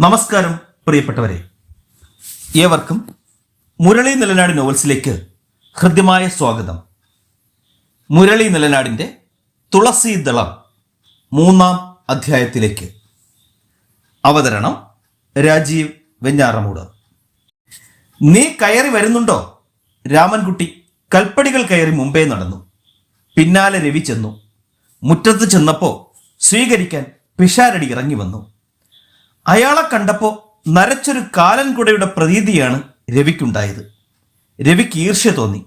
നമസ്കാരം പ്രിയപ്പെട്ടവരെ. ഏവർക്കും മുരളി നിലനാട് നോവൽസിലേക്ക് ഹൃദ്യമായ സ്വാഗതം. മുരളി നിലനാടിന്റെ തുളസി ദളം മൂന്നാം അധ്യായത്തിലേക്ക്. അവതരണം രാജീവ് വെഞ്ഞാറമൂട്. നീ കയറി വരുന്നുണ്ടോ? രാമൻകുട്ടി കൽപ്പടികൾ കയറി മുമ്പേ നടന്നു. പിന്നാലെ രവി ചെന്നു. മുറ്റത്ത് ചെന്നപ്പോ സ്വീകരിക്കാൻ പിഷാരടി ഇറങ്ങി വന്നു. അയാളെ കണ്ടപ്പോ നരച്ചൊരു കാലൻ കാലൻകുടയുടെ പ്രതീതിയാണ് രവിക്കുണ്ടായത്. രവിക്ക് ഈർഷ്യ തോന്നി.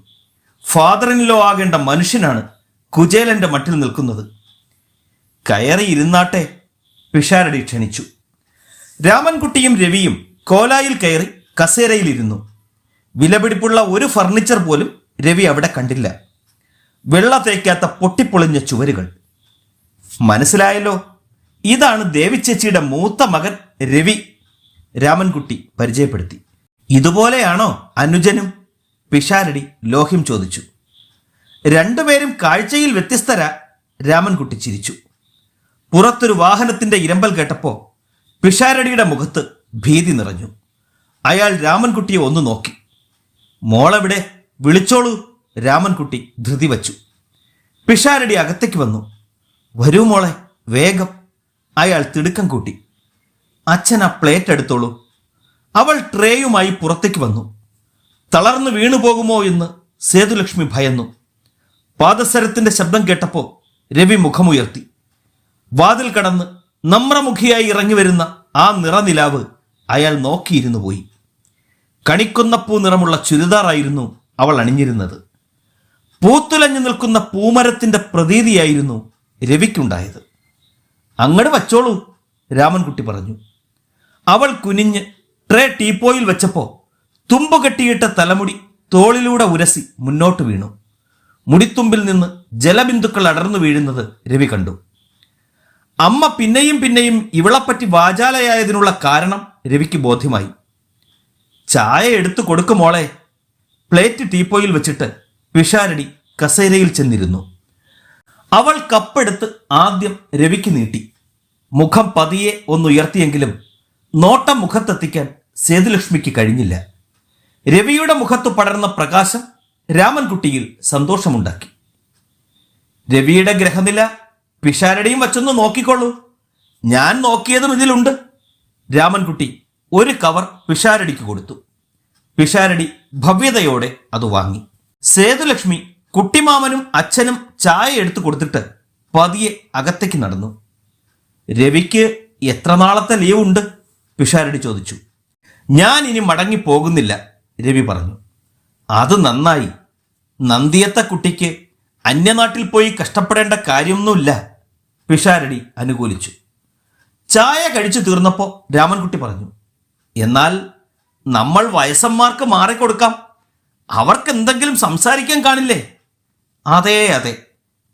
ഫാദറിനിലോ ആകേണ്ട മനുഷ്യനാണ് കുചേലന്റെ മട്ടിൽ നിൽക്കുന്നത്. കയറി ഇരുന്നാട്ടെ പിഷാരടി ക്ഷണിച്ചു. രാമൻകുട്ടിയും രവിയും കോലായിൽ കയറി കസേരയിലിരുന്നു വിലപിടിപ്പുള്ള ഒരു ഫർണിച്ചർ പോലും രവി അവിടെ കണ്ടില്ല. വെള്ള തേക്കാത്ത പൊട്ടിപ്പൊളിഞ്ഞ ചുവരുകൾ. മനസ്സിലായല്ലോ? ഇതാണ് ദേവിച്ചേച്ചിയുടെ മൂത്ത മകൻ രവി. രാമൻകുട്ടി പരിചയപ്പെടുത്തി. ഇതുപോലെയാണോ അനുജനും പിഷാരടി ലോഹ്യം ചോദിച്ചു. രണ്ടുപേരും കാഴ്ചയിൽ വ്യത്യസ്തരാ രാമൻകുട്ടി ചിരിച്ചു. പുറത്തൊരു വാഹനത്തിന്റെ ഇരമ്പൽ കേട്ടപ്പോ പിഷാരടിയുടെ മുഖത്ത് ഭീതി നിറഞ്ഞു. അയാൾ രാമൻകുട്ടിയെ ഒന്ന് നോക്കി. മോളെവിടെ? വിളിച്ചോളൂ. രാമൻകുട്ടി ധൃതി വച്ചു. പിഷാരടി അകത്തേക്ക് വന്നു. വരൂ മോളെ വേഗം. അയാൾ തിടുക്കം കൂട്ടി. അച്ഛൻ ആ പ്ലേറ്റ് എടുത്തോളൂ. അവൾ ട്രേയുമായി പുറത്തേക്ക് വന്നു. തളർന്നു വീണു പോകുമോ എന്ന് സേതുലക്ഷ്മി ഭയന്നു. പാദസരത്തിന്റെ ശബ്ദം കേട്ടപ്പോൾ രവി മുഖമുയർത്തി. വാതിൽ കടന്ന് നമ്രമുഖിയായി ഇറങ്ങി വരുന്ന ആ നിറനിലാവ് അയാൾ നോക്കിയിരുന്നു പോയി. കണിക്കുന്നപ്പൂ നിറമുള്ള ചുരിദാറായിരുന്നു അവൾ അണിഞ്ഞിരുന്നത്. പൂത്തുലഞ്ഞു നിൽക്കുന്ന പൂമരത്തിന്റെ പ്രതീതിയായിരുന്നു രവിക്കുണ്ടായത്. അങ്ങട് വച്ചോളൂ രാമൻകുട്ടി പറഞ്ഞു. അവൾ കുനിഞ്ഞ് ട്രേ ടീപ്പോയിൽ വെച്ചപ്പോൾ തുമ്പ് കെട്ടിയിട്ട തലമുടി തോളിലൂടെ ഉരസി മുന്നോട്ട് വീണു. മുടിത്തുമ്പിൽ നിന്ന് ജലബിന്ദുക്കൾ അടർന്നു വീഴുന്നത് രവി കണ്ടു. അമ്മ പിന്നെയും പിന്നെയും ഇവളെപ്പറ്റി വാചാലയായതിനുള്ള കാരണം രവിക്ക് ബോധ്യമായി. ചായ എടുത്തു കൊടുക്കുമോളെ പ്ലേറ്റ് ടീപ്പോയിൽ വെച്ചിട്ട് പിഷാരടി കസേരയിൽ ചെന്നിരുന്നു. അവൾ കപ്പെടുത്ത് ആദ്യം രവിക്ക് നീട്ടി. മുഖം പതിയെ ഒന്നുയർത്തിയെങ്കിലും നോട്ടം മുഖത്തെത്തിക്കാൻ സേതുലക്ഷ്മിക്ക് കഴിഞ്ഞില്ല. രവിയുടെ മുഖത്ത് പടർന്ന പ്രകാശം രാമൻകുട്ടിയിൽ സന്തോഷമുണ്ടാക്കി. രവിയുടെ ഗ്രഹനില പിഷാരടിയും വച്ചൊന്ന് നോക്കിക്കോളൂ. ഞാൻ നോക്കിയതും ഇതിലുണ്ട്. രാമൻകുട്ടി ഒരു കവർ പിഷാരടിക്ക് കൊടുത്തു. പിഷാരടി ഭവ്യതയോടെ അത് വാങ്ങി. സേതുലക്ഷ്മി കുട്ടിമാമനും അച്ഛനും ചായ എടുത്തു കൊടുത്തിട്ട് പതിയെ അകത്തേക്ക് നടന്നു. രവിക്ക് എത്ര നാളത്തെ ലീവ് ഉണ്ട്? പിഷാരടി ചോദിച്ചു. ഞാൻ ഇനി മടങ്ങി പോകുന്നില്ല രവി പറഞ്ഞു. അത് നന്നായി. നന്ദിയത്തെ കുട്ടിക്ക് അന്യനാട്ടിൽ പോയി കഷ്ടപ്പെടേണ്ട കാര്യമൊന്നുമില്ല പിഷാരടി അനുകൂലിച്ചു. ചായ കഴിച്ചു തീർന്നപ്പോൾ രാമൻകുട്ടി പറഞ്ഞു എന്നാൽ നമ്മൾ വയസ്സന്മാർക്ക് മാറിക്കൊടുക്കാം. അവർക്ക് എന്തെങ്കിലും സംസാരിക്കാൻ കാണില്ലേ? അതെ അതെ.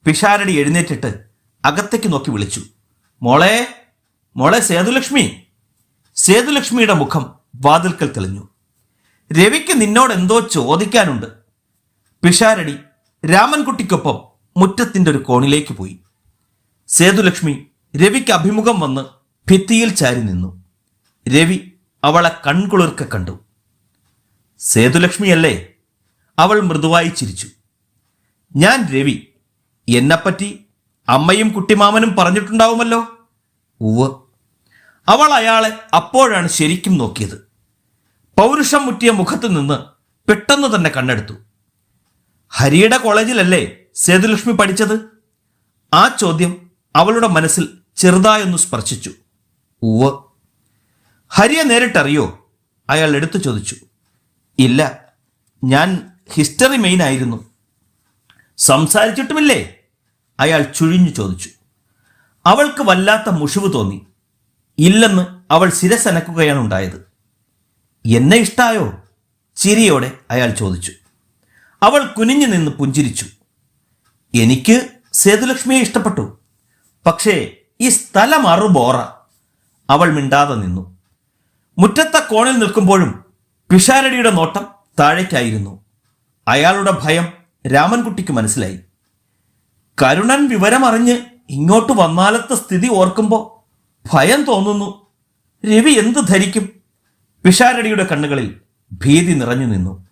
പിഷാരടി എഴുന്നേറ്റിട്ട് അകത്തേക്ക് നോക്കി വിളിച്ചു. മോളെ മോളെ സേതുലക്ഷ്മി. സേതുലക്ഷ്മിയുടെ മുഖം വാതിൽക്കൽ തെളിഞ്ഞു. രവിക്ക് നിന്നോട് എന്തോ ചോദിക്കാനുണ്ട്. പിഷാരടി രാമൻകുട്ടിക്കൊപ്പം മുറ്റത്തിന്റെ ഒരു കോണിലേക്ക് പോയി. സേതുലക്ഷ്മി രവിക്ക് അഭിമുഖം വന്ന് ഭിത്തിയിൽ ചാരി നിന്നു. രവി അവളെ കൺകുളിർക്ക കണ്ടു. സേതുലക്ഷ്മിയല്ലേ? അവൾ മൃദുവായി ചിരിച്ചു. ഞാൻ രവി. എന്നെപ്പറ്റി അമ്മയും കുട്ടിമാമനും പറഞ്ഞിട്ടുണ്ടാവുമല്ലോ? ഉവ് അവൾ അയാളെ അപ്പോഴാണ് ശരിക്കും നോക്കിയത്. പൗരുഷം മുറ്റിയ മുഖത്ത് നിന്ന് പെട്ടെന്ന് തന്നെ കണ്ണെടുത്തു. ഹരിയുടെ കോളേജിലല്ലേ സേതുലക്ഷ്മി പഠിച്ചത്? ആ ചോദ്യം അവളുടെ മനസ്സിൽ ചെറുതായൊന്ന് സ്പർശിച്ചു. ഉവ് ഹരിയെ നേരിട്ടറിയോ? അയാൾ എടുത്തു ചോദിച്ചു. ഇല്ല ഞാൻ ഹിസ്റ്ററി മെയിൻ ആയിരുന്നു സംസാരിച്ചിട്ടുമില്ലേ? അയാൾ ചുഴിഞ്ഞു ചോദിച്ചു. അവൾക്ക് വല്ലാത്ത മുഷിവ് തോന്നി. ഇല്ലെന്ന് അവൾ ശിരസനക്കുകയാണ് ഉണ്ടായത്. എന്നെ ഇഷ്ടായോ? ചിരിയോടെ അയാൾ ചോദിച്ചു. അവൾ കുനിഞ്ഞു നിന്ന് പുഞ്ചിരിച്ചു. എനിക്ക് സേതുലക്ഷ്മിയെ ഇഷ്ടപ്പെട്ടു. പക്ഷേ ഈ സ്ഥലം അറുബോറ. അവൾ മിണ്ടാതെ നിന്നു. മുറ്റത്ത കോണിൽ നിൽക്കുമ്പോഴും പിഷാരടിയുടെ നോട്ടം താഴേക്കായിരുന്നു. അയാളുടെ ഭയം രാമൻകുട്ടിക്ക് മനസ്സിലായി. കരുണൻ വിവരമറിഞ്ഞ് ഇങ്ങോട്ട് വന്നാലത്തെ സ്ഥിതി ഓർക്കുമ്പോൾ ഭയം തോന്നുന്നു. രവി എന്ത് ധരിക്കും? പിഷാരടിയുടെ കണ്ണുകളിൽ ഭീതി നിറഞ്ഞു നിന്നു.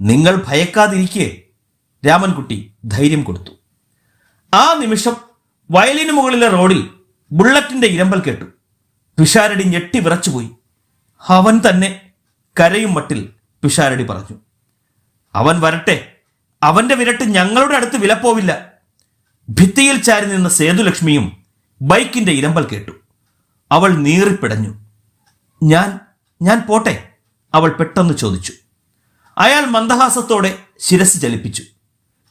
നിങ്ങൾ ഭയക്കാതിരിക്കെ രാമൻകുട്ടി ധൈര്യം കൊടുത്തു. ആ നിമിഷം വയലിന് മുകളിലെ റോഡിൽ ബുള്ളറ്റിന്റെ ഇരമ്പൽ കേട്ടു. പിഷാരടി ഞെട്ടി വിറച്ചുപോയി. അവൻ തന്നെ കരയും മട്ടിൽ പിഷാരടി പറഞ്ഞു. അവൻ വരട്ടെ അവന്റെ വിരട്ട് ഞങ്ങളുടെ അടുത്ത് വിലപ്പോവില്ല. ഭിത്തിയിൽ ചാരി നിന്ന സേതുലക്ഷ്മിയും ബൈക്കിന്റെ ഇരമ്പൽ കേട്ടു. അവൾ നീറിപ്പിടഞ്ഞു. ഞാൻ ഞാൻ പോട്ടെ അവൾ പെട്ടെന്ന് ചോദിച്ചു. അയാൾ മന്ദഹാസത്തോടെ ശിരസ് ചലിപ്പിച്ചു.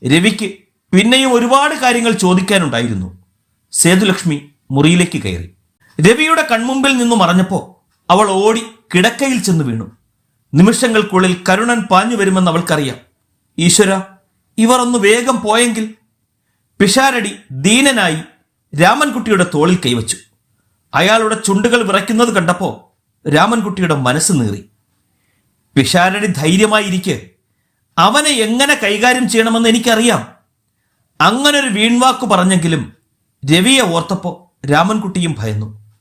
രവിക്ക് പിന്നെയും ഒരുപാട് കാര്യങ്ങൾ ചോദിക്കാനുണ്ടായിരുന്നു. സേതുലക്ഷ്മി മുറിയിലേക്ക് കയറി. രവിയുടെ കൺമുമ്പിൽ നിന്ന് മറഞ്ഞപ്പോ അവൾ ഓടി കിടക്കയിൽ ചെന്ന് വീണു. നിമിഷങ്ങൾക്കുള്ളിൽ കരുണൻ പാഞ്ഞു വരുമെന്ന് അവൾക്കറിയാം. ഈശ്വര ഇവർ ഒന്ന് വേഗം പോയെങ്കിൽ പിഷാരടി ദീനനായി രാമൻകുട്ടിയുടെ തോളിൽ കൈവച്ചു. അയാളുടെ ചുണ്ടുകൾ വിറയ്ക്കുന്നത് കണ്ടപ്പോ രാമൻകുട്ടിയുടെ മനസ്സ് നീറി. പിഷാരടി ധൈര്യമായിരിക്കെ. അവനെ എങ്ങനെ കൈകാര്യം ചെയ്യണമെന്ന് എനിക്കറിയാം. അങ്ങനൊരു വീൺവാക്ക് പറഞ്ഞെങ്കിലും രവിയെ ഓർത്തപ്പോ രാമൻകുട്ടിയും ഭയന്നു.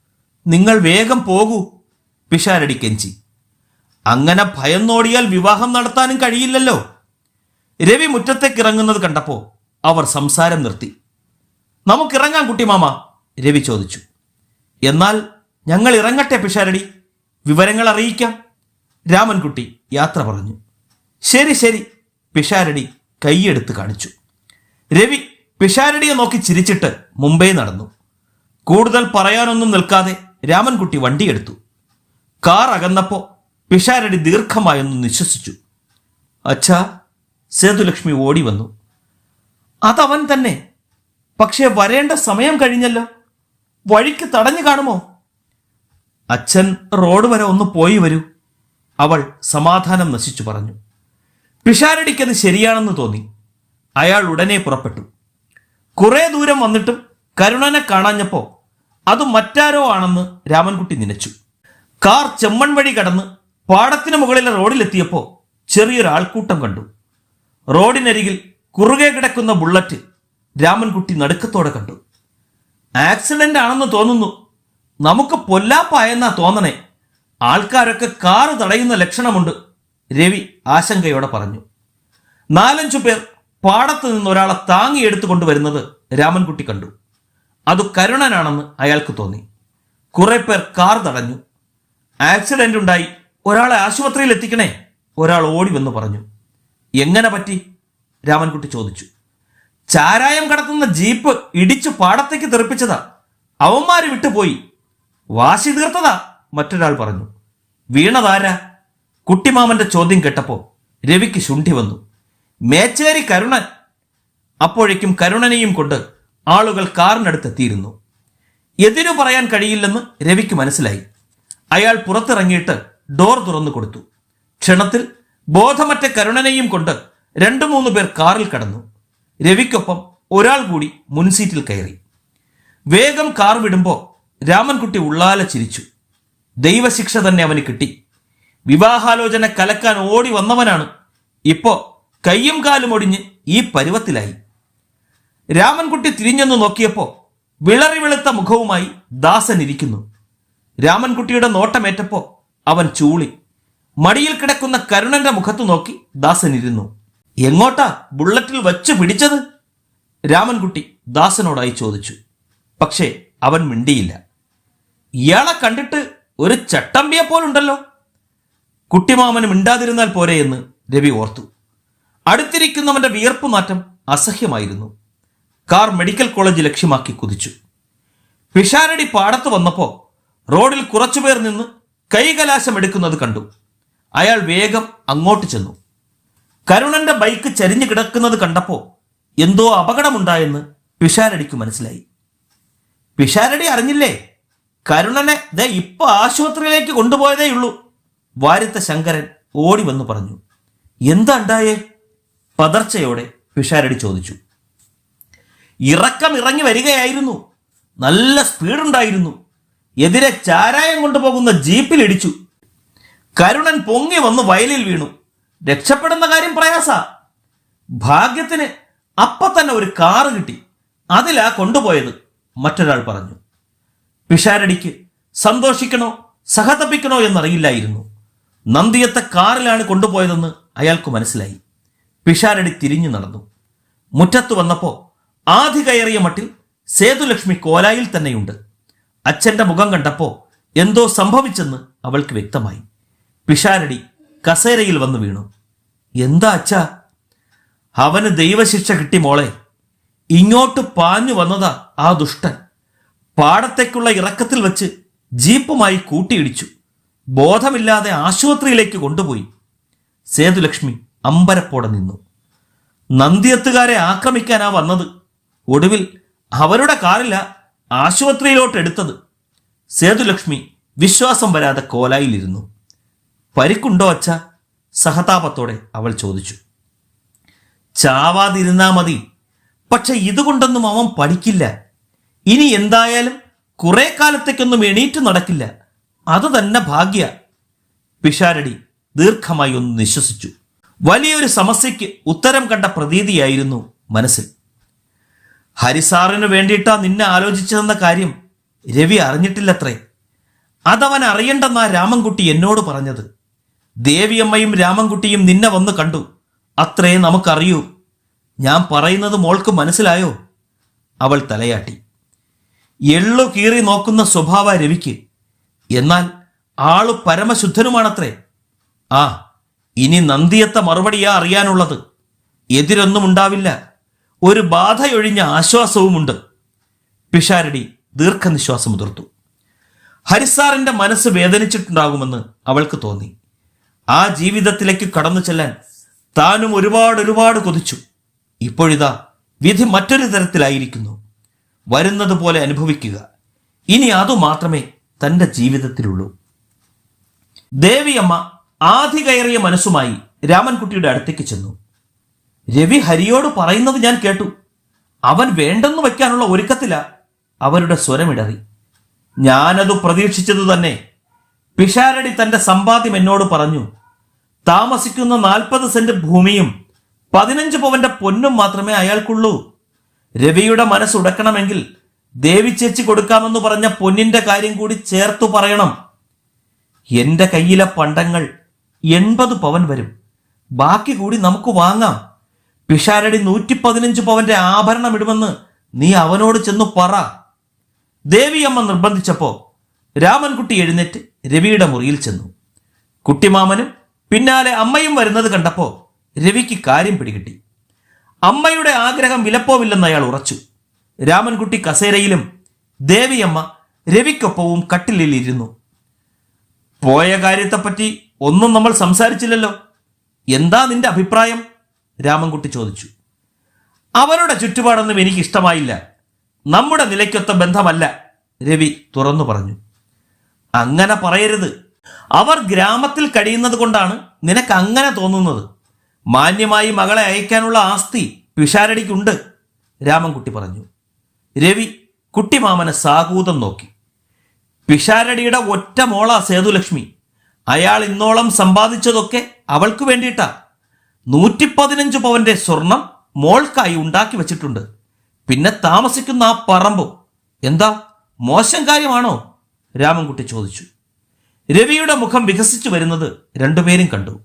നിങ്ങൾ വേഗം പോകൂ പിഷാരടി കെഞ്ചി. അങ്ങനെ ഭയന്നോടിയാൽ വിവാഹം നടത്താനും കഴിയില്ലല്ലോ. രവി മുറ്റത്തേക്ക് ഇറങ്ങുന്നത് കണ്ടപ്പോ അവർ സംസാരം നിർത്തി. നമുക്കിറങ്ങാം കുട്ടിമാമ രവി ചോദിച്ചു. എന്നാൽ ഞങ്ങൾ ഇറങ്ങട്ടെ പിഷാരടി വിവരങ്ങൾ അറിയിക്കാം രാമൻകുട്ടി യാത്ര പറഞ്ഞു. ശരി ശരി പിഷാരടി കൈയെടുത്ത് കാണിച്ചു. രവി പിഷാരടിയെ നോക്കി ചിരിച്ചിട്ട് മുംബൈ നടന്നു. കൂടുതൽ പറയാനൊന്നും നിൽക്കാതെ രാമൻകുട്ടി വണ്ടിയെടുത്തു. കാർ അകന്നപ്പോ പിഷാരടി ദീർഘമായൊന്ന് നിശ്വസിച്ചു. അച്ഛാ സേതുലക്ഷ്മി ഓടി വന്നു. അതവൻ തന്നെ. പക്ഷേ വരേണ്ട സമയം കഴിഞ്ഞല്ലോ. വഴിക്ക് തടഞ്ഞു കാണുമോ? അച്ഛൻ റോഡ് വരെ ഒന്ന് പോയി വരൂ. അവൾ സമാധാനം നശിച്ചു പറഞ്ഞു. പിഷാരടിക്കത് ശരിയാണെന്ന് തോന്നി. അയാൾ ഉടനെ പുറപ്പെട്ടു. കുറെ ദൂരം വന്നിട്ടും കരുണനെ കാണാഞ്ഞപ്പോ അത് മറ്റാരോ ആണെന്ന് രാമൻകുട്ടി നനച്ചു കാർ ചെമ്മൺ വഴി കടന്ന് പാടത്തിന് മുകളിലെ റോഡിലെത്തിയപ്പോ ചെറിയൊരു ആൾക്കൂട്ടം കണ്ടു. റോഡിനരികിൽ കുറുകെ കിടക്കുന്ന ബുള്ളറ്റ് രാമൻകുട്ടി നടുക്കത്തോടെ കണ്ടു. ആക്സിഡന്റ് ആണെന്ന് തോന്നുന്നു. നമുക്ക് പൊല്ലാപ്പായെന്നാ തോന്നണേ. ആൾക്കാരൊക്കെ കാറ് തടയുന്ന ലക്ഷണമുണ്ട് രവി ആശങ്കയോടെ പറഞ്ഞു. നാലഞ്ചു പേർ പാടത്ത് നിന്ന് ഒരാളെ താങ്ങിയെടുത്തു കൊണ്ടുവരുന്നത് രാമൻകുട്ടി കണ്ടു. അത് കരുണനാണെന്ന് അയാൾക്ക് തോന്നി. കുറെ പേർ കാർ തടഞ്ഞു. ആക്സിഡന്റ് ഉണ്ടായി. ഒരാളെ ആശുപത്രിയിൽ എത്തിക്കണേ. ഒരാൾ ഓടി വന്ന് പറഞ്ഞു. എങ്ങനെ പറ്റി? രാമൻകുട്ടി ചോദിച്ചു. ചാരായം കടത്തുന്ന ജീപ്പ് ഇടിച്ചു പാടത്തേക്ക് തെറിപ്പിച്ചതാ. അവന്മാര് വിട്ടുപോയി. വാശി തീർത്തതാ മറ്റൊരാൾ പറഞ്ഞു. വീണതാരാ? കുട്ടിമാമന്റെ ചോദ്യം കേട്ടപ്പോ രവിക്ക് ശുണ്ഠി വന്നു. മേച്ചേരി കരുണൻ. അപ്പോഴേക്കും കരുണനെയും കൊണ്ട് ആളുകൾ കാറിനടുത്തെത്തിയിരുന്നു എതിരു പറയാൻ കഴിയില്ലെന്ന് രവിക്ക് മനസ്സിലായി. അയാൾ പുറത്തിറങ്ങിയിട്ട് ഡോർ തുറന്നു കൊടുത്തു. ക്ഷണത്തിൽ ബോധമറ്റ കരുണനെയും കൊണ്ട് രണ്ടു മൂന്ന് പേർ കാറിൽ കടന്നു. രവിക്കൊപ്പം ഒരാൾ കൂടി മുൻസീറ്റിൽ കയറി. വേഗം കാർ വിടുമ്പോൾ രാമൻകുട്ടി ഉള്ളാല ചിരിച്ചു. ദൈവശിക്ഷ തന്നെ അവന് കിട്ടി. വിവാഹാലോചന കലക്കാൻ ഓടി വന്നവനാണ്. ഇപ്പോൾ കയ്യും കാലും ഒടിഞ്ഞ് ഈ പരുവത്തിലായി. രാമൻകുട്ടി തിരിഞ്ഞെന്ന് നോക്കിയപ്പോൾ വിളറി വെളുത്ത മുഖവുമായി ദാസൻ ഇരിക്കുന്നു. രാമൻകുട്ടിയുടെ നോട്ടമേറ്റപ്പോൾ അവൻ ചൂളി. മടിയിൽ കിടക്കുന്ന കരുണന്റെ മുഖത്തു നോക്കി ദാസൻ ഇരുന്നു. എങ്ങോട്ടാ ബുള്ളറ്റിൽ വച്ച് പിടിച്ചത്? രാമൻകുട്ടി ദാസനോടായി ചോദിച്ചു. പക്ഷേ അവൻ മിണ്ടിയില്ല. ഇയാളെ കണ്ടിട്ട് ഒരു ചട്ടമ്പിയെ പോലുണ്ടല്ലോ. കുട്ടിമാമന് മിണ്ടാതിരുന്നാൽ പോരെ എന്ന് രവി ഓർത്തു. അടുത്തിരിക്കുന്നവന്റെ വിയർപ്പ് മാറ്റം അസഹ്യമായിരുന്നു. കാർ മെഡിക്കൽ കോളേജ് ലക്ഷ്യമാക്കി കുതിച്ചു. പിഷാരടി പാടത്ത് വന്നപ്പോ റോഡിൽ കുറച്ചുപേർ നിന്ന് കൈകലാശം എടുക്കുന്നത് കണ്ടു. അയാൾ വേഗം അങ്ങോട്ട് ചെന്നു. കരുണന്റെ ബൈക്ക് ചരിഞ്ഞു കിടക്കുന്നത് കണ്ടപ്പോ എന്തോ അപകടമുണ്ടായെന്ന് പിഷാരടിക്ക് മനസ്സിലായി. പിഷാരടി അറിഞ്ഞില്ലേ? കരുണനെ ദേ ഇപ്പൊ ആശുപത്രിയിലേക്ക് കൊണ്ടുപോയതേയുള്ളൂ വാരിത്ത ശങ്കരൻ ഓടി വന്നു പറഞ്ഞു. എന്താ പതർച്ചയോടെ പിഷാരടി ചോദിച്ചു. ഇറക്കം ഇറങ്ങി വരികയായിരുന്നു. നല്ല സ്പീഡുണ്ടായിരുന്നു. എതിരെ ചാരായം കൊണ്ടുപോകുന്ന ജീപ്പിൽ ഇടിച്ചു കരുണൻ പൊങ്ങി വന്ന് വയലിൽ വീണു. രക്ഷപ്പെടുന്ന കാര്യം പ്രയാസ. ഭാഗ്യത്തിന് അപ്പ തന്നെ ഒരു കാറ് കിട്ടി. അതിലാ കൊണ്ടുപോയത്. മറ്റൊരാൾ പറഞ്ഞു പിഷാരടിക്ക് സന്തോഷിക്കണോ സഹതപിക്കണോ എന്നറിയില്ലായിരുന്നു. നന്ദിയത്തെ കാറിലാണ് കൊണ്ടുപോയതെന്ന് അയാൾക്ക് മനസ്സിലായി. പിഷാരടി തിരിഞ്ഞു നടന്നു. മുറ്റത്ത് വന്നപ്പോ ആധി കയറിയ മട്ടിൽ സേതുലക്ഷ്മി കോലായിൽ തന്നെയുണ്ട്. അച്ഛന്റെ മുഖം കണ്ടപ്പോ എന്തോ സംഭവിച്ചെന്ന് അവൾക്ക് വ്യക്തമായി. പിഷാരടി കസേരയിൽ വന്നു വീണു. എന്താ അച്ഛാ? അവന് ദൈവശിക്ഷ കിട്ടി മോളെ. ഇങ്ങോട്ട് പാഞ്ഞു വന്നതാ ആ ദുഷ്ടൻ. പാടത്തേക്കുള്ള ഇറക്കത്തിൽ വെച്ച് ജീപ്പുമായി കൂട്ടിയിടിച്ചു. ബോധമില്ലാതെ ആശുപത്രിയിലേക്ക് കൊണ്ടുപോയി. സേതുലക്ഷ്മി അമ്പരപ്പോടെ നിന്നു. നന്ദിയത്തുകാരെ ആക്രമിക്കാനാ വന്നത്. ഒടുവിൽ അവരുടെ കാറില ആശുപത്രിയിലോട്ട് എടുത്തത് സേതുലക്ഷ്മി വിശ്വാസം വരാതെ കോലായിലിരുന്നു. പരിക്കുണ്ടോ അച്ഛ? സഹതാപത്തോടെ അവൾ ചോദിച്ചു. ചാവാതിരുന്നാ മതി. പക്ഷെ ഇതുകൊണ്ടൊന്നും അവൻ പഠിക്കില്ല. ഇനി എന്തായാലും കുറെ കാലത്തേക്കൊന്നും എണീറ്റ് നടക്കില്ല. അത് തന്നെ ഭാഗ്യ. പിഷാരടി ദീർഘമായി ഒന്ന് നിശ്വസിച്ചു. വലിയൊരു സമസ്യയ്ക്ക് ഉത്തരം കണ്ട പ്രതീതിയായിരുന്നു മനസ്സിൽ. ഹരിസാറിന് വേണ്ടിയിട്ടാ നിന്നെ ആലോചിച്ചതെന്ന കാര്യം രവി അറിഞ്ഞിട്ടില്ലത്രേ. അതവൻ അറിയണ്ടെന്നാ രാമൻകുട്ടി എന്നോട് പറഞ്ഞത്. ദേവിയമ്മയും രാമൻകുട്ടിയും നിന്നെ വന്ന് കണ്ടു. അത്രേ നമുക്കറിയൂ. ഞാൻ പറയുന്നത് മോൾക്ക് മനസ്സിലായോ? അവൾ തലയാട്ടി. എള്ളു കീറി നോക്കുന്ന സ്വഭാവ രവിക്ക്. എന്നാൽ ആൾ പരമശുദ്ധനുമാണത്രേ. ആ ഇനി നന്ദിയത്തെ മറുപടിയാ അറിയാനുള്ളത്. എതിരൊന്നും ഉണ്ടാവില്ല. ഒരു ബാധയൊഴിഞ്ഞ ആശ്വാസവുമുണ്ട്. പിഷാരടി ദീർഘനിശ്വാസം മുതിർത്തു. ഹരിസാറിന്റെ മനസ്സ് വേദനിച്ചിട്ടുണ്ടാകുമെന്ന് അവൾക്ക് തോന്നി. ആ ജീവിതത്തിലേക്ക് കടന്നു ചെല്ലാൻ താനും ഒരുപാട് ഒരുപാട് കൊതിച്ചു. ഇപ്പോഴിതാ വിധി മറ്റൊരു തരത്തിലായിരിക്കുന്നു. വരുന്നത് പോലെ അനുഭവിക്കുക. ഇനി അതു മാത്രമേ തന്റെ ജീവിതത്തിലുള്ളൂ. ദേവിയമ്മ ആധി കയറിയ മനസ്സുമായി രാമൻകുട്ടിയുടെ അടുത്തേക്ക് ചെന്നു. രവി ഹരിയോട് പറയുന്നത് ഞാൻ കേട്ടു. അവൻ വേണ്ടെന്ന് വയ്ക്കാനുള്ള ഒരുക്കത്തില അവരുടെ സ്വരമിടറി. ഞാനത് പ്രതീക്ഷിച്ചതു തന്നെ പിഷാരടി തന്റെ സമ്പാദ്യം എന്നോട് പറഞ്ഞു. താമസിക്കുന്ന നാൽപ്പത് സെന്റ് ഭൂമിയും പതിനഞ്ച് പവന്റെ പൊന്നും മാത്രമേ അയാൾക്കുള്ളൂ. രവിയുടെ മനസ്സുടക്കണമെങ്കിൽ ദേവി ചേച്ചി കൊടുക്കാമെന്ന് പറഞ്ഞ പൊന്നിന്റെ കാര്യം കൂടി ചേർത്തു പറയണം. എന്റെ കയ്യിലെ പണ്ടങ്ങൾ എൺപത് പവൻ വരും. ബാക്കി കൂടി നമുക്ക് വാങ്ങാം. പിഷാരടി നൂറ്റി പതിനഞ്ച് പവന്റെ ആഭരണം ഇടുമെന്ന് നീ അവനോട് ചെന്നു പറ. ദേവിയമ്മ നിർബന്ധിച്ചപ്പോ രാമൻകുട്ടി എഴുന്നേറ്റ് രവിയുടെ മുറിയിൽ ചെന്നു. കുട്ടിമാമനും പിന്നാലെ അമ്മയും വരുന്നത് കണ്ടപ്പോൾ രവിക്ക് കാര്യം പിടികിട്ടി. അമ്മയുടെ ആഗ്രഹം വിലപ്പോവില്ലെന്ന് അയാൾ ഉറച്ചു. രാമൻകുട്ടി കസേരയിലും ദേവിയമ്മ രവിക്കൊപ്പവും കട്ടിലിൽ ഇരുന്നു പോയ കാര്യത്തെപ്പറ്റി ഒന്നും നമ്മൾ സംസാരിച്ചില്ലല്ലോ. എന്താ നിന്റെ അഭിപ്രായം? രാമൻകുട്ടി ചോദിച്ചു. അവരുടെ ചുറ്റുപാടൊന്നും എനിക്ക് ഇഷ്ടമായില്ല നമ്മുടെ നിലയ്ക്കൊത്ത ബന്ധമല്ല രവി തുറന്നു പറഞ്ഞു. അങ്ങനെ പറയരുത്. അവർ ഗ്രാമത്തിൽ കഴിയുന്നത് കൊണ്ടാണ് നിനക്ക് അങ്ങനെ തോന്നുന്നത്. മാന്യമായി മകളെ അയക്കാനുള്ള ആസ്തി പിഷാരടിക്കുണ്ട്. രാമൻകുട്ടി പറഞ്ഞു. രവി കുട്ടിമാമനെ സാകൂതം നോക്കി. പിഷാരടിയുടെ ഒറ്റ മോള സേതുലക്ഷ്മി. അയാൾ ഇന്നോളം സമ്പാദിച്ചതൊക്കെ അവൾക്ക് വേണ്ടിയിട്ടാ. നൂറ്റി പതിനഞ്ച് പവന്റെ സ്വർണം മോൾക്കായി ഉണ്ടാക്കി വെച്ചിട്ടുണ്ട്. പിന്നെ താമസിക്കുന്ന ആ പറമ്പും എന്താ? മോശം കാര്യമാണോ? രാമൻകുട്ടി ചോദിച്ചു രവിയുടെ മുഖം വികസിച്ചു വരുന്നത് രണ്ടുപേരും കണ്ടു.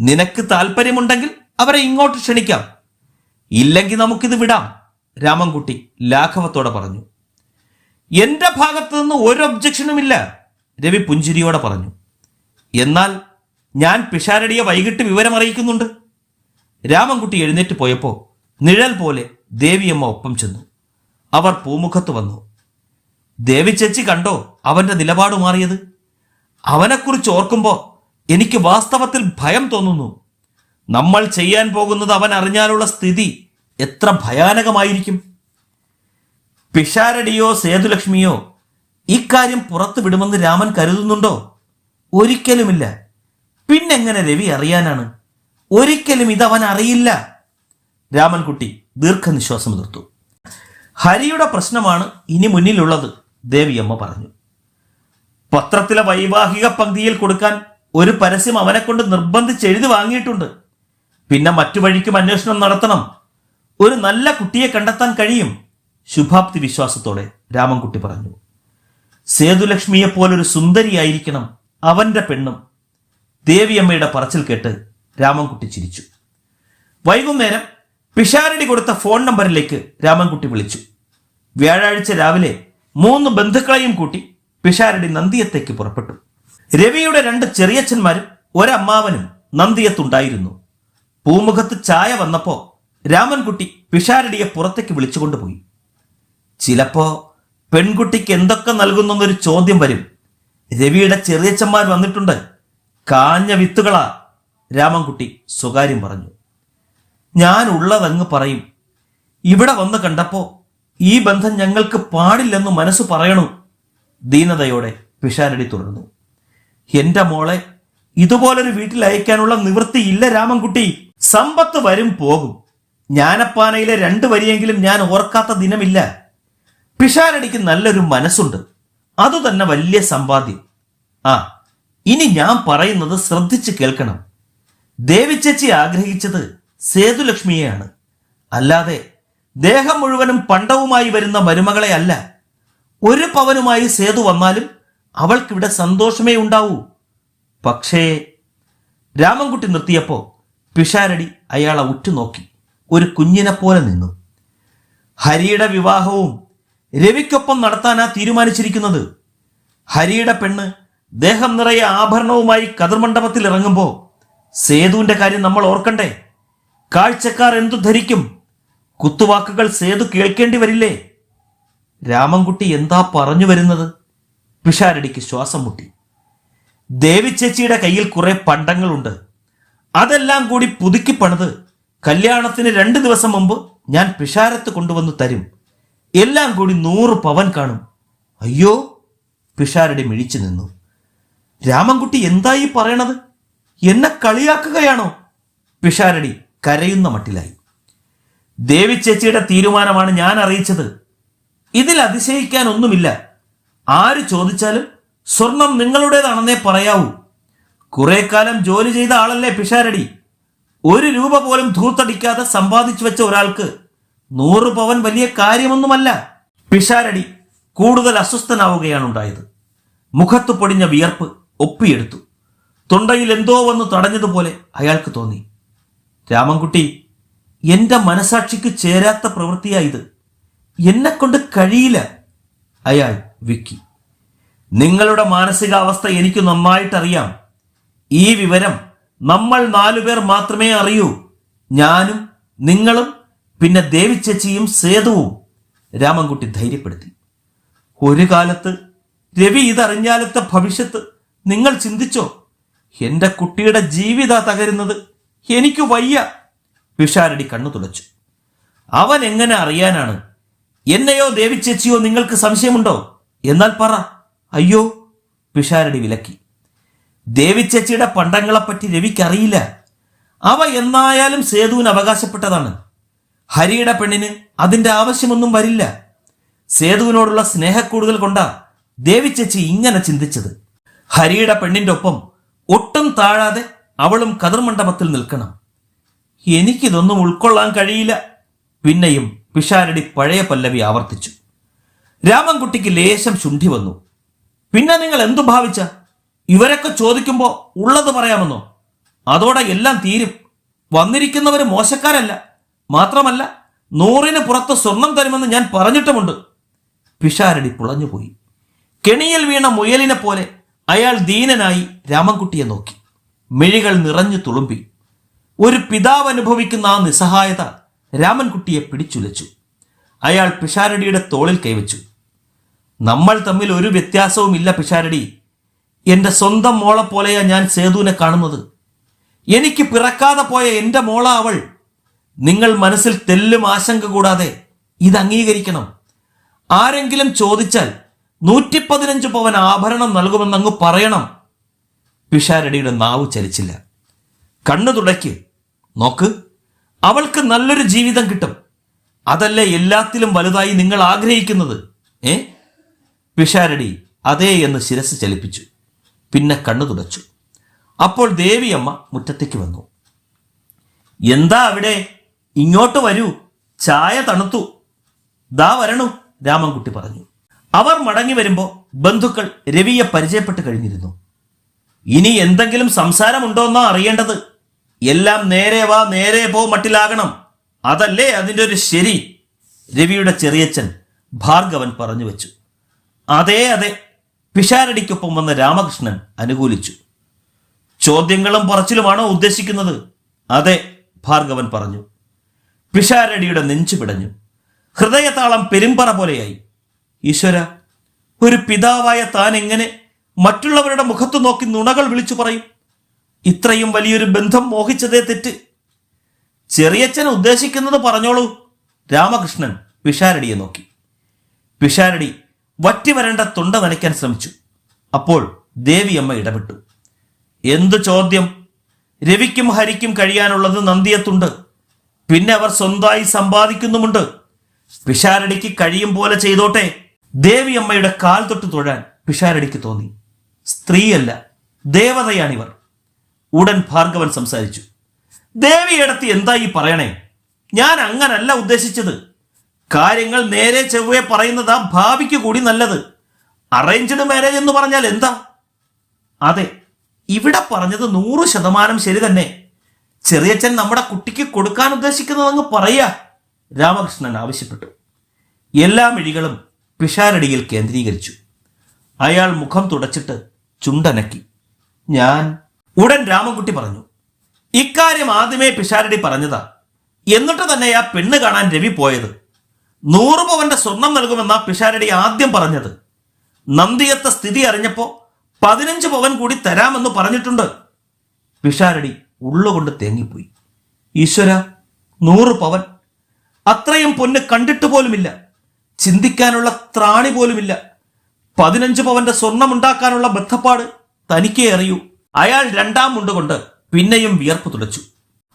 നിനക്ക് താല്പര്യമുണ്ടെങ്കിൽ അവരെ ഇങ്ങോട്ട് ക്ഷണിക്കാം. ഇല്ലെങ്കിൽ നമുക്കിത് വിടാം രാമൻകുട്ടി ലാഘവത്തോടെ പറഞ്ഞു. എന്റെ ഭാഗത്തു നിന്ന് ഒരു ഒബ്ജക്ഷനുമില്ല രവി പുഞ്ചിരിയോടെ പറഞ്ഞു. എന്നാൽ ഞാൻ പിഷാരടിയെ വൈകിട്ട് വിവരം അറിയിക്കുന്നുണ്ട്. രാമൻകുട്ടി എഴുന്നേറ്റ് പോയപ്പോൾ നിഴൽ പോലെ ദേവിയമ്മ ഒപ്പം ചെന്നു. അവർ പൂമുഖത്ത് വന്നു. ദേവി ചേച്ചി കണ്ടോ അവന്റെ നിലപാട് മാറിയത്? അവനെക്കുറിച്ച് ഓർക്കുമ്പോൾ എനിക്ക് വാസ്തവത്തിൽ ഭയം തോന്നുന്നു. നമ്മൾ ചെയ്യാൻ പോകുന്നത് അവൻ അറിഞ്ഞാലുള്ള സ്ഥിതി എത്ര ഭയാനകമായിരിക്കും. പിഷാരടിയോ സേതുലക്ഷ്മിയോ ഇക്കാര്യം പുറത്തു വിടുമെന്ന് രാമൻ കരുതുന്നുണ്ടോ? ഒരിക്കലുമില്ല. പിന്നെങ്ങനെ രവി അറിയാനാണ്? ഒരിക്കലും ഇതവൻ അറിയില്ല. രാമൻകുട്ടി ദീർഘനിശ്വാസം എതിർത്തു. ഹരിയുടെ പ്രശ്നമാണ് ഇനി മുന്നിലുള്ളത്. ദേവിയമ്മ പറഞ്ഞു. പത്രത്തിലെ വൈവാഹിക പങ്ക്തിയിൽ കൊടുക്കാൻ ഒരു പരസ്യം അവനെ കൊണ്ട് നിർബന്ധിച്ച് എഴുതി വാങ്ങിയിട്ടുണ്ട്. പിന്നെ മറ്റു വഴിക്കും അന്വേഷണം നടത്തണം. ഒരു നല്ല കുട്ടിയെ കണ്ടെത്താൻ കഴിയും ശുഭാപ്തി വിശ്വാസത്തോടെ രാമൻകുട്ടി പറഞ്ഞു. സേതുലക്ഷ്മിയെ പോലൊരു സുന്ദരിയായിരിക്കണം അവന്റെ പെണ്ണും. ദേവിയമ്മയുടെ പറച്ചിൽ കേട്ട് രാമൻകുട്ടി ചിരിച്ചു. വൈകുന്നേരം പിഷാരടി കൊടുത്ത ഫോൺ നമ്പറിലേക്ക് രാമൻകുട്ടി വിളിച്ചു. വ്യാഴാഴ്ച രാവിലെ മൂന്ന് ബന്ധുക്കളെയും കൂട്ടി പിഷാരടി നന്ദിയത്തേക്ക് പുറപ്പെട്ടു. രവിയുടെ രണ്ട് ചെറിയച്ഛന്മാരും ഒരമ്മാവനും നന്ദിയത്തുണ്ടായിരുന്നു. പൂമുഖത്ത് ചായ വന്നപ്പോ രാമൻകുട്ടി പിഷാരടിയെ പുറത്തേക്ക് വിളിച്ചുകൊണ്ടുപോയി. ചിലപ്പോ പെൺകുട്ടിക്ക് എന്തൊക്കെ നൽകുന്നെന്നൊരു ചോദ്യം വരും. രവിയുടെ ചെറിയച്ഛന്മാർ വന്നിട്ടുണ്ട്. കാഞ്ഞ വിത്തുകളാ രാമൻകുട്ടി സ്വകാര്യം പറഞ്ഞു. ഞാൻ ഉള്ളതങ്ങ് പറയും. ഇവിടെ വന്ന് കണ്ടപ്പോ ഈ ബന്ധം ഞങ്ങൾക്ക് പാടില്ലെന്ന് മനസ്സ് പറയണു. ദീനതയോടെ പിഷാരടി തുടർന്നു. എന്റെ മോളെ ഇതുപോലൊരു വീട്ടിൽ അയക്കാനുള്ള നിവൃത്തിയില്ല രാമൻകുട്ടി. സമ്പത്ത് വരും പോകും. ജ്ഞാനപ്പാനയിലെ രണ്ടു വരിയെങ്കിലും ഞാൻ ഓർക്കാത്ത ദിനമില്ല. പിഷാരടിക്ക് നല്ലൊരു മനസ്സുണ്ട്. അതുതന്നെ വലിയ സമ്പാദ്യം. ആ ഇനി ഞാൻ പറയുന്നത് ശ്രദ്ധിച്ച് കേൾക്കണം. ദേവിച്ചേച്ചി ആഗ്രഹിച്ചത് സേതുലക്ഷ്മിയെയാണ്. അല്ലാതെ ദേഹം മുഴുവനും പണ്ടവുമായി വരുന്ന മരുമകളെ അല്ല. ഒരു പവനുമായി സേതു വന്നാലും അവൾക്കിവിടെ സന്തോഷമേ ഉണ്ടാവൂ. പക്ഷേ രാമൻകുട്ടി നിർത്തിയപ്പോ പിഷാരടി അയാളെ ഉറ്റുനോക്കി. ഒരു കുഞ്ഞിനെ പോലെ നിന്നു. ഹരിയുടെ വിവാഹവും രവിക്കൊപ്പം നടത്താനാ തീരുമാനിച്ചിരിക്കുന്നത്. ഹരിയുടെ പെണ്ണ് ദേഹം നിറയെ ആഭരണവുമായി കതിർമണ്ഡപത്തിൽ ഇറങ്ങുമ്പോൾ സേതുവിന്റെ കാര്യം നമ്മൾ ഓർക്കണ്ടേ? കാഴ്ചക്കാർ എന്തു ധരിക്കും? കുത്തുവാക്കുകൾ സേതു കേൾക്കേണ്ടി വരില്ലേ? രാമൻകുട്ടി എന്താ പറഞ്ഞു വരുന്നത്? പിഷാരടിക്ക് ശ്വാസം മുട്ടി. ദേവിച്ചേച്ചിയുടെ കയ്യിൽ കുറെ പണ്ടങ്ങളുണ്ട്. അതെല്ലാം കൂടി പുതുക്കി പണിത് കല്യാണത്തിന് രണ്ട് ദിവസം മുമ്പ് ഞാൻ പിഷാരത്ത് കൊണ്ടുവന്ന് തരും. എല്ലാം കൂടി നൂറ് പവൻ കാണും. അയ്യോ പിഷാരടി മിഴിച്ചു നിന്നു. രാമൻകുട്ടി എന്തായി പറയണത്? എന്നെ കളിയാക്കുകയാണോ? പിഷാരടി കരയുന്ന മട്ടിലായി. ദേവി ചേച്ചിയുടെ തീരുമാനമാണ് ഞാൻ അറിയിച്ചത്. ഇതിൽ അതിശയിക്കാൻ ഒന്നുമില്ല. ആര് ചോദിച്ചാലും സ്വർണം നിങ്ങളുടേതാണെന്നേ പറയാവൂ. കുറെ കാലം ജോലി ചെയ്ത ആളല്ലേ പിഷാരടി? ഒരു രൂപ പോലും ധൂർത്തടിക്കാതെ സമ്പാദിച്ചു വെച്ച ഒരാൾക്ക് നൂറ് പവൻ വലിയ കാര്യമൊന്നുമല്ല. പിഷാരടി കൂടുതൽ അസ്വസ്ഥനാവുകയാണ് ഉണ്ടായത് മുഖത്ത് പൊടിഞ്ഞ വിയർപ്പ് ഒപ്പിയെടുത്തു. തൊണ്ടയിൽ എന്തോ വന്ന് തടഞ്ഞതുപോലെ അയാൾക്ക് തോന്നി. രാമൻകുട്ടി എന്റെ മനസാക്ഷിക്ക് ചേരാത്ത പ്രവൃത്തിയാ ഇത്. എന്നെ കൊണ്ട് കഴിയില്ല. അയാൾ വിക്കി. നിങ്ങളുടെ മാനസികാവസ്ഥ എനിക്ക് നന്നായിട്ടറിയാം. ഈ വിവരം നമ്മൾ നാലുപേർ മാത്രമേ അറിയൂ. ഞാനും നിങ്ങളും പിന്നെ ദേവിച്ചേച്ചിയും സേതുവും. രാമൻകുട്ടി ധൈര്യപ്പെടുത്തി. ഒരു കാലത്ത് രവി ഇതറിഞ്ഞാലത്തെ ഭവിഷ്യത്ത് നിങ്ങൾ ചിന്തിച്ചോ? എന്റെ കുട്ടിയുടെ ജീവിത തകരുന്നത് എനിക്ക് വയ്യ. പിഷാരടി കണ്ണു തുളച്ചു അവൻ എങ്ങനെ അറിയാനാണ്? എന്നെയോ ദേവിച്ചേച്ചിയോ നിങ്ങൾക്ക് സംശയമുണ്ടോ? എന്നാൽ പറ. അയ്യോ പിഷാരടി വിലക്കി. ദേവിച്ചേച്ചിയുടെ പണ്ടങ്ങളെപ്പറ്റി രവിക്കറിയില്ല. അവ എന്നായാലും സേതുവിന് അവകാശപ്പെട്ടതാണ്. ഹരിയുടെ പെണ്ണിന് അതിന്റെ ആവശ്യമൊന്നും വരില്ല. സേതുവിനോടുള്ള സ്നേഹക്കൂടുതൽ കൊണ്ടാ ദേവിച്ചേച്ചി ഇങ്ങനെ ചിന്തിച്ചത്. ഹരിയുടെ പെണ്ണിന്റെ ഒപ്പം ഒട്ടും താഴാതെ അവളും കതിർമണ്ഡപത്തിൽ നിൽക്കണം. എനിക്കിതൊന്നും ഉൾക്കൊള്ളാൻ കഴിയില്ല. പിന്നെയും പിഷാരടി പഴയ പല്ലവി ആവർത്തിച്ചു. രാമൻകുട്ടിക്ക് ലേശം ശുണ്ഠി വന്നു. പിന്നെ നിങ്ങൾ എന്തു ഭാവിച്ച? ഇവരൊക്കെ ചോദിക്കുമ്പോൾ ഉള്ളത് പറയാമെന്നോ? അതോടെ എല്ലാം തീരും. വന്നിരിക്കുന്നവർ മോശക്കാരല്ല. മാത്രമല്ല നൂറിന് പുറത്ത് സ്വർണം തരുമെന്ന് ഞാൻ പറഞ്ഞിട്ടുമുണ്ട്. പിഷാരടി പുളഞ്ഞുപോയി. കെണിയിൽ വീണ മുയലിനെ പോലെ അയാൾ ദീനനായി രാമൻകുട്ടിയെ നോക്കി. മിഴികൾ നിറഞ്ഞു തുളുമ്പി. ഒരു പിതാവ് അനുഭവിക്കുന്ന ആ നിസ്സഹായത രാമൻകുട്ടിയെ പിടിച്ചുലച്ചു. അയാൾ പിഷാരടിയുടെ തോളിൽ കൈവച്ചു. നമ്മൾ തമ്മിൽ ഒരു വ്യത്യാസവുമില്ല പിഷാരടി. എന്റെ സ്വന്തം മോളെ പോലെയാ ഞാൻ സേതുവിനെ കാണുന്നത്. എനിക്ക് പിറക്കാതെ പോയ എന്റെ മോള അവൾ. നിങ്ങൾ മനസ്സിൽ തെല്ലും ആശങ്ക കൂടാതെ ഇത് അംഗീകരിക്കണം. ആരെങ്കിലും ചോദിച്ചാൽ നൂറ്റി പതിനഞ്ച് പവൻ ആഭരണം നൽകുമെന്നങ്ങ് പറയണം. പിഷാരടിയുടെ നാവ് ചലിച്ചില്ല കണ്ണു തുടയ്ക്ക് നോക്ക് അവൾക്ക് നല്ലൊരു ജീവിതം കിട്ടും. അതല്ലേ എല്ലാത്തിലും വലുതായി നിങ്ങൾ ആഗ്രഹിക്കുന്നത്? ഏ? പിഷാരടി അതേ എന്ന് ശിരസ് ചലിപ്പിച്ചു. പിന്നെ കണ്ണു തുടച്ചു. അപ്പോൾ ദേവിയമ്മ മുറ്റത്തേക്ക് വന്നു. എന്താ അവിടെ? ഇങ്ങോട്ട് വരൂ. ചായ തണുത്തു. ദാ വരണു രാമൻകുട്ടി പറഞ്ഞു. അവർ മടങ്ങി വരുമ്പോൾ ബന്ധുക്കൾ രവിയെ പരിചയപ്പെട്ട് കഴിഞ്ഞിരുന്നു. ഇനി എന്തെങ്കിലും സംസാരമുണ്ടോന്നാ അറിയേണ്ടത്. എല്ലാം നേരെ വാ നേരെ പോ മട്ടിലാകണം. അതല്ലേ അതിന്റെ ഒരു ശരി? രവിയുടെ ചെറിയച്ഛൻ ഭാർഗവൻ പറഞ്ഞു വെച്ചു. അതേ അതെ. പിഷാരടിക്കൊപ്പം വന്ന രാമകൃഷ്ണൻ അനുകൂലിച്ചു. ചോദ്യങ്ങളും പറച്ചിലുമാണോ ഉദ്ദേശിക്കുന്നത്? അതെ ഭാർഗവൻ പറഞ്ഞു. പിഷാരടിയുടെ നെഞ്ചു പിടഞ്ഞു. ഹൃദയതാളം പെരുമ്പറ പോലെയായി. ഈശ്വര ഒരു പിതാവായ താൻ എങ്ങനെ മറ്റുള്ളവരുടെ മുഖത്തു നോക്കി നുണകൾ വിളിച്ചു പറയും? ഇത്രയും വലിയൊരു ബന്ധം മോഹിച്ചതേ തെറ്റ്. ചെറിയച്ഛൻ ഉദ്ദേശിക്കുന്നത് പറഞ്ഞോളൂ. രാമകൃഷ്ണൻ പിഷാരടിയെ നോക്കി. പിഷാരടി വറ്റി വരേണ്ട തൊണ്ട നനയ്ക്കാൻ ശ്രമിച്ചു. അപ്പോൾ ദേവിയമ്മ ഇടപെട്ടു. എന്തു ചോദ്യം? രവിക്കും ഹരിക്കും കഴിയാനുള്ളത് നന്ദിയത്തുണ്ട്. പിന്നെ അവർ സ്വന്തമായി സമ്പാദിക്കുന്നുമുണ്ട്. പിഷാരടിക്ക് കഴിയും പോലെ ചെയ്തോട്ടെ. ദേവിയമ്മയുടെ കാൽ തൊട്ട് തൊഴാൻ പിഷാരടിക്ക് തോന്നി. സ്ത്രീയല്ല ദേവതയാണിവർ. ഉടൻ ഭാർഗവൻ സംസാരിച്ചു. ദേവിയടത്തി എന്താ ഈ പറയണേ? ഞാൻ അങ്ങനല്ല ഉദ്ദേശിച്ചത്. കാര്യങ്ങൾ നേരെ ചെവ്വേ പറയുന്നതാ ഭാവിക്ക് കൂടി നല്ലത്. അറേഞ്ച്ഡ് മാരേജ് എന്ന് പറഞ്ഞാൽ എന്താ? അതെ ഇവിടെ പറഞ്ഞത് നൂറ് ശതമാനം ശരി തന്നെ. ചെറിയച്ഛൻ നമ്മുടെ കുട്ടിക്ക് കൊടുക്കാൻ ഉദ്ദേശിക്കുന്നത് അങ്ങ് പറയാ രാമകൃഷ്ണൻ ആവശ്യപ്പെട്ടു. എല്ലാ മിഴികളും പിഷാരടിയിൽ കേന്ദ്രീകരിച്ചു. അയാൾ മുഖം തുടച്ചിട്ട് ചുണ്ടനക്കി. ഞാൻ ഉടൻ രാമൻകുട്ടി പറഞ്ഞു. ഇക്കാര്യം ആദ്യമേ പിഷാരടി പറഞ്ഞതാ. എന്നിട്ട് തന്നെ ആ പെണ്ണ് കാണാൻ രവി പോയത്. നൂറ് പവന്റെ സ്വർണം നൽകുമെന്നാ പിഷാരടി ആദ്യം പറഞ്ഞത്. നന്ദിയത്ത സ്ഥിതി അറിഞ്ഞപ്പോ പതിനഞ്ച് പവൻ കൂടി തരാമെന്ന് പറഞ്ഞിട്ടുണ്ട്. പിഷാരടി ഉള്ളുകൊണ്ട് തേങ്ങിപ്പോയി. ഈശ്വര നൂറ് പവൻ. അത്രയും പൊന്ന് കണ്ടിട്ട് പോലുമില്ല. ചിന്തിക്കാനുള്ള ത്രാണി പോലുമില്ല. പതിനഞ്ച് പവന്റെ സ്വർണമുണ്ടാക്കാനുള്ള ബന്ധപ്പാട് തനിക്കേ അറിയൂ. അയാൾ രണ്ടാം മുണ്ടുകൊണ്ട് പിന്നെയും വിയർപ്പ് തുടച്ചു.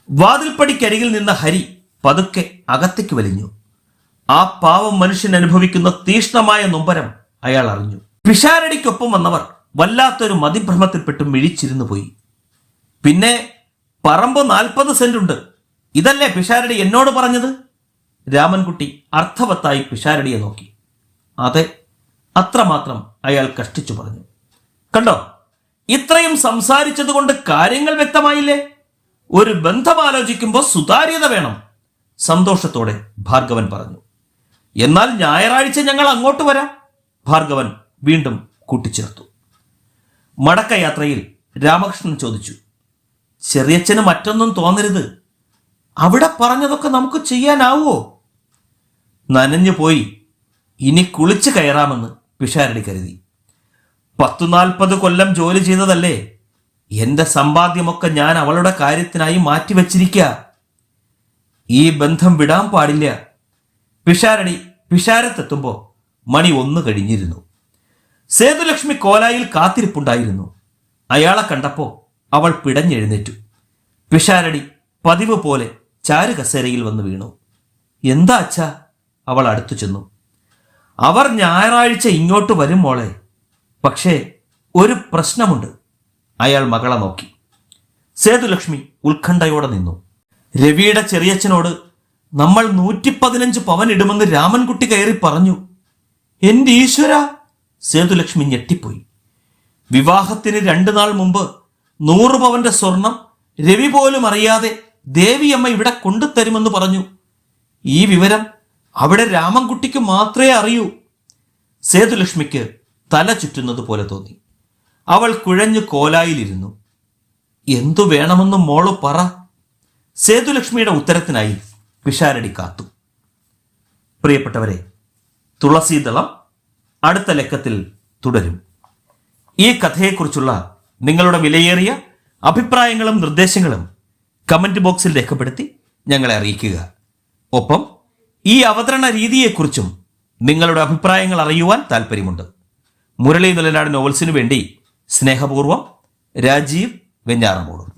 വാതിൽപ്പടിക്കരികിൽ നിന്ന ഹരി പതുക്കെ അകത്തേക്ക് വലിഞ്ഞു. ആ പാവം മനുഷ്യൻ അനുഭവിക്കുന്ന തീഷ്ണമായ നൊമ്പരം അയാൾ അറിഞ്ഞു. പിഷാരടിക്കൊപ്പം വന്നവർ വല്ലാത്തൊരു മതിഭ്രമത്തിൽപ്പെട്ട് മിഴിച്ചിരുന്നു പോയി. പിന്നെ പറമ്പ് നാൽപ്പത് സെന്റ് ഉണ്ട് ഇതല്ലേ പിഷാരടി എന്നോട് പറഞ്ഞത്? രാമൻകുട്ടി അർത്ഥവത്തായി പിഷാരടിയെ നോക്കി. അതെ അത്രമാത്രം അയാൾ കഷ്ടിച്ചു പറഞ്ഞു. കണ്ടോ? ഇത്രയും സംസാരിച്ചതുകൊണ്ട് കാര്യങ്ങൾ വ്യക്തമായില്ലേ? ഒരു ബന്ധം ആലോചിക്കുമ്പോൾ സുതാര്യത വേണം. സന്തോഷത്തോടെ ഭാർഗവൻ പറഞ്ഞു. എന്നാൽ ഞായറാഴ്ച ഞങ്ങൾ അങ്ങോട്ട് വരാം. ഭാർഗവൻ വീണ്ടും കൂട്ടിച്ചേർത്തു. മടക്കയാത്രയിൽ രാമകൃഷ്ണൻ ചോദിച്ചു ചെറിയച്ഛന് മറ്റൊന്നും തോന്നരുത്. അവിടെ പറഞ്ഞതൊക്കെ നമുക്ക് ചെയ്യാനാവോ? നനഞ്ഞു പോയി ഇനി കുളിച്ചു കയറാമെന്ന് പിഷാരടി കരുതി. പത്തു നാൽപ്പത് കൊല്ലം ജോലി ചെയ്തതല്ലേ? എന്റെ സമ്പാദ്യമൊക്കെ ഞാൻ അവളുടെ കാര്യത്തിനായി മാറ്റിവെച്ചിരിക്ക. ഈ ബന്ധം വിടാൻ പാടില്ല. പിഷാരടി പിഷാരത്തെത്തുമ്പോ മണി ഒന്ന് കഴിഞ്ഞിരുന്നു. സേതുലക്ഷ്മി കോലായിൽ കാത്തിരിപ്പുണ്ടായിരുന്നു. അയാളെ കണ്ടപ്പോ അവൾ പിടഞ്ഞെഴുന്നേറ്റു. പിഷാരടി പതിവ് പോലെ ചാരു കസേരയിൽ വന്ന് വീണു. എന്താ അച്ഛാ? അവൾ അടുത്തു ചെന്നു. അവർ ഞായറാഴ്ച ഇങ്ങോട്ട് വരും മോളെ. പക്ഷേ ഒരു പ്രശ്നമുണ്ട്. അയാൾ മകളെ നോക്കി. സേതുലക്ഷ്മി ഉത്കണ്ഠയോടെ നിന്നു. രവിയുടെ ചെറിയച്ഛനോട് നമ്മൾ നൂറ്റി പതിനഞ്ച് പവൻ ഇടുമെന്ന് രാമൻകുട്ടി കയറി പറഞ്ഞു. എന്റെ ഈശ്വര! സേതുലക്ഷ്മി ഞെട്ടിപ്പോയി. വിവാഹത്തിന് രണ്ടു നാൾ മുമ്പ് നൂറ് പവന്റെ സ്വർണം രവി പോലും അറിയാതെ ദേവിയമ്മ ഇവിടെ കൊണ്ടുതരുമെന്ന് പറഞ്ഞു. ഈ വിവരം അവിടെ രാമൻകുട്ടിക്ക് മാത്രമേ അറിയൂ. സേതുലക്ഷ്മിക്ക് തല ചുറ്റുന്നത് പോലെ തോന്നി. അവൾ കുഴഞ്ഞു കോലായിലിരുന്നു. എന്തു വേണമെന്നും മോൾ പറ. സേതുലക്ഷ്മിയുടെ ഉത്തരത്തിനായി പിഷാരടി കാത്തു. പ്രിയപ്പെട്ടവരെ തുളസീദളം അടുത്ത ലക്കത്തിൽ തുടരും. ഈ കഥയെക്കുറിച്ചുള്ള നിങ്ങളുടെ വിലയേറിയ അഭിപ്രായങ്ങളും നിർദ്ദേശങ്ങളും കമന്റ് ബോക്സിൽ രേഖപ്പെടുത്തി ഞങ്ങളെ അറിയിക്കുക. ഒപ്പം ഈ അവതരണ രീതിയെക്കുറിച്ചും നിങ്ങളുടെ അഭിപ്രായങ്ങൾ അറിയുവാൻ താല്പര്യമുണ്ട് മുരളി നിലനാട് നോവൽസിനു വേണ്ടി സ്നേഹപൂർവം രാജീവ് വെഞ്ഞാറമൂട്.